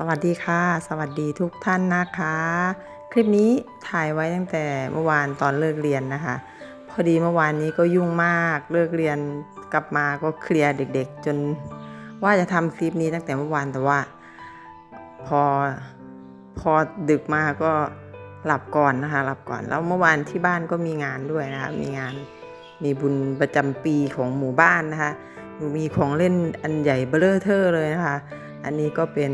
สวัสดีค่ะ สวัสดีทุกท่านนะคะ คลิปนี้ถ่ายไว้ตั้งแต่เมื่อวานตอนเลิกเรียนนะคะ พอดีเมื่อวานนี้ก็ยุ่งมากเลิกเรียนกลับมาก็เคลียร์เด็กๆ จนว่าจะทำคลิปนี้ตั้งแต่เมื่อวานแต่ว่า พอพอดึกมาก็หลับก่อนนะคะหลับก่อนแล้วเมื่อวานที่บ้านก็มีงานด้วยนะคะมีงานมีบุญประจำปีของหมู่บ้านนะคะมีของเล่นอันใหญ่เบ้อร่อเทอร์เลยนะคะ อันนี้ก็เป็น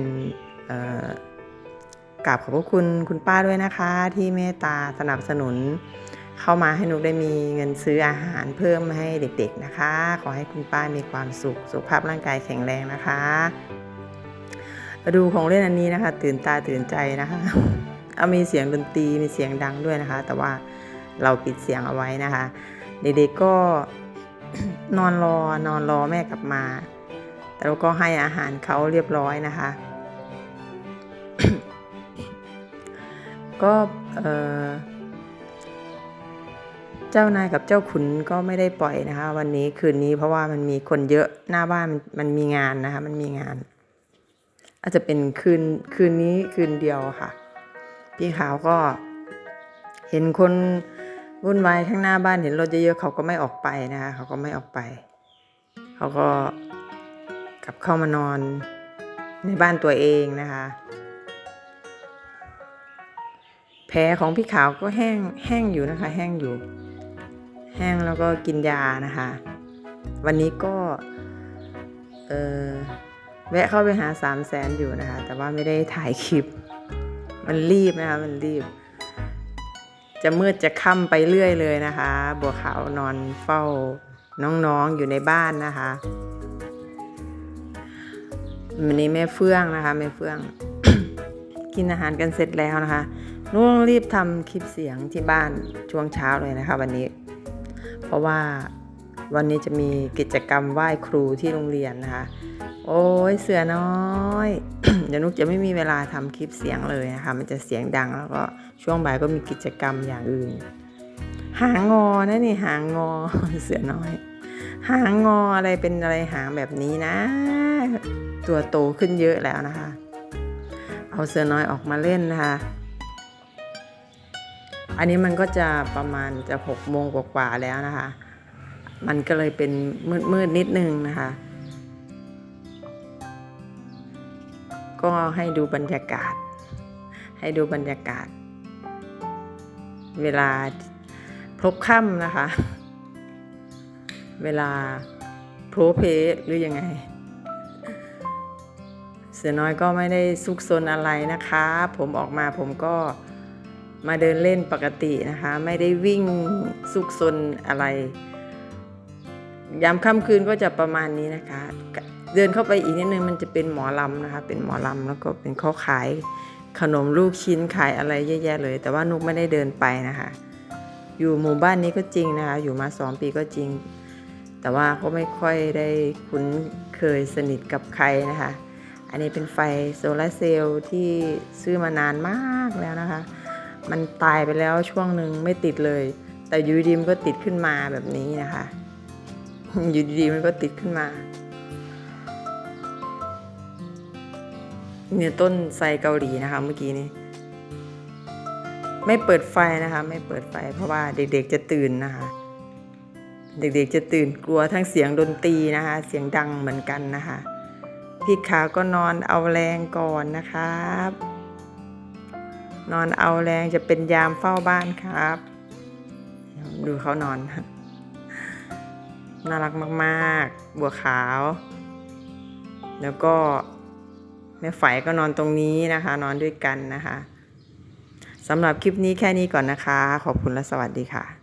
กราบขอบพระคุณคุณป้าด้วยนะคะ ที่เมตตาสนับสนุน เข้ามาให้นุกได้มีเงินซื้ออาหารเพิ่มให้เด็กๆนะคะ ขอให้คุณป้ามีความสุขสุขภาพร่างกายแข็งแรงนะคะดูของเล่นอันนี้นะคะ ตื่นตาตื่นใจนะคะเอามีเสียงดนตรีมีเสียงดังด้วยนะคะ แต่ว่าเราปิดเสียงเอาไว้นะคะ เด็กๆก็นอนรอนอนรอแม่กลับมา แต่เราก็ให้อาหารเขาเรียบร้อยนะคะ ก็เจ้านายกับเจ้าขุนก็ไม่ได้ปล่อยนะคะ วันนี้คืนนี้เพราะว่ามันมีคนเยอะหน้าบ้านมันมีงานนะคะ มันมีงาน อาจจะเป็นคืนคืนนี้คืนเดียวค่ะ พี่ขาวก็เห็นคนวุ่นวายข้างหน้าบ้านเห็นรถเยอะๆเขาก็ไม่ออกไปนะคะเขาก็ไม่ออกไป เขาก็กลับเข้ามานอนในบ้านตัวเองนะคะ แผลของพี่ขาวก็แห้งแห้งอยู่นะคะ แห้งอยู่ แห้งแล้วก็กินยานะคะ วันนี้ก็เออแวะเข้าไปหาสามแสนอยู่นะคะ แต่ว่าไม่ได้ถ่ายคลิป มันรีบนะคะ มันรีบ จะมืดจะค่ำไปเรื่อยเลยนะคะ บัวขาวนอนเฝ้าน้องๆอยู่ในบ้านนะคะวันนี้แม่เฟื่องนะคะแม่เฟื่อง กินอาหารกันเสร็จแล้วนะคะ นุ่งรีบทำคลิปเสียงที่บ้านช่วงเช้าเลยนะคะ วันนี้ เพราะว่าวันนี้จะมีกิจกรรมไหว้ครูที่โรงเรียนนะคะ โอ้ยเสือน้อย เดี๋ยวนุกจะไม่มีเวลาทำคลิปเสียงเลยนะคะ มันจะเสียงดังแล้วก็ช่วงบ่ายก็มีกิจกรรมอย่างอื่น หางงอนะนี่หางงอเสือน้อย หางงออะไรเป็นอะไรหางแบบนี้นะ ตัวโตขึ้นเยอะแล้วนะคะ เอาเสือน้อยออกมาเล่นนะคะ อันนี้มันก็จะประมาณจะหกโมงกว่าๆแล้วนะคะ มันก็เลยเป็นมืดๆนิดนึงนะคะ ก็ให้ดูบรรยากาศ ให้ดูบรรยากาศ เวลาพลบค่ำนะคะ เวลาโพรเพหรือยังไง เสือน้อยก็ไม่ได้ซุกซนอะไรนะคะ ผมออกมาผมก็ มาเดินเล่นปกตินะคะ ไม่ได้วิ่งซุกซนอะไร ยามค่ำคืนก็จะประมาณนี้นะคะ เดินเข้าไปอีกนิดนึงมันจะเป็นหมอลำนะคะ เป็นหมอลำแล้วก็เป็นเขาขายขนมลูกชิ้นขายอะไรเยอะแยะเลย แต่ว่านุกไม่ได้เดินไปนะคะ อยู่หมู่บ้านนี้ก็จริงนะคะ อยู่มาสองปีก็จริง แต่ว่าก็ไม่ค่อยได้คุ้นเคยสนิทกับใครนะคะ อันนี้เป็นไฟโซลาร์เซลล์ที่ซื้อมานานมากแล้วนะคะ มันตายไปแล้วช่วงหนึ่งไม่ติดเลย แต่อยูดีมนก็ติดขึ้นมาแบบนี้นะคะ อยู่ดีมันก็ติดขึ้นมาเนี่ยต้นไทรเกาหลีนะคะเมื่อกี้นี้ไม่เปิดไฟนะคะ ไม่เปิดไฟ เพราะว่าเด็กๆจะตื่นนะคะ เด็กๆจะตื่นกลัวทั้งเสียงดนตรีนะคะ เสียงดังเหมือนกันนะคะ พี่ขาวก็นอนเอาแรงก่อนนะครับ นอนเอาแรงจะเป็นยามเฝ้าบ้านครับ ดูเขานอน น่ารักมาก ๆ บัวขาว แล้วก็แม่ไฝก็นอนตรงนี้นะคะ นอนด้วยกันนะคะสำหรับคลิปนี้แค่นี้ก่อนนะคะ ขอบคุณและสวัสดีค่ะ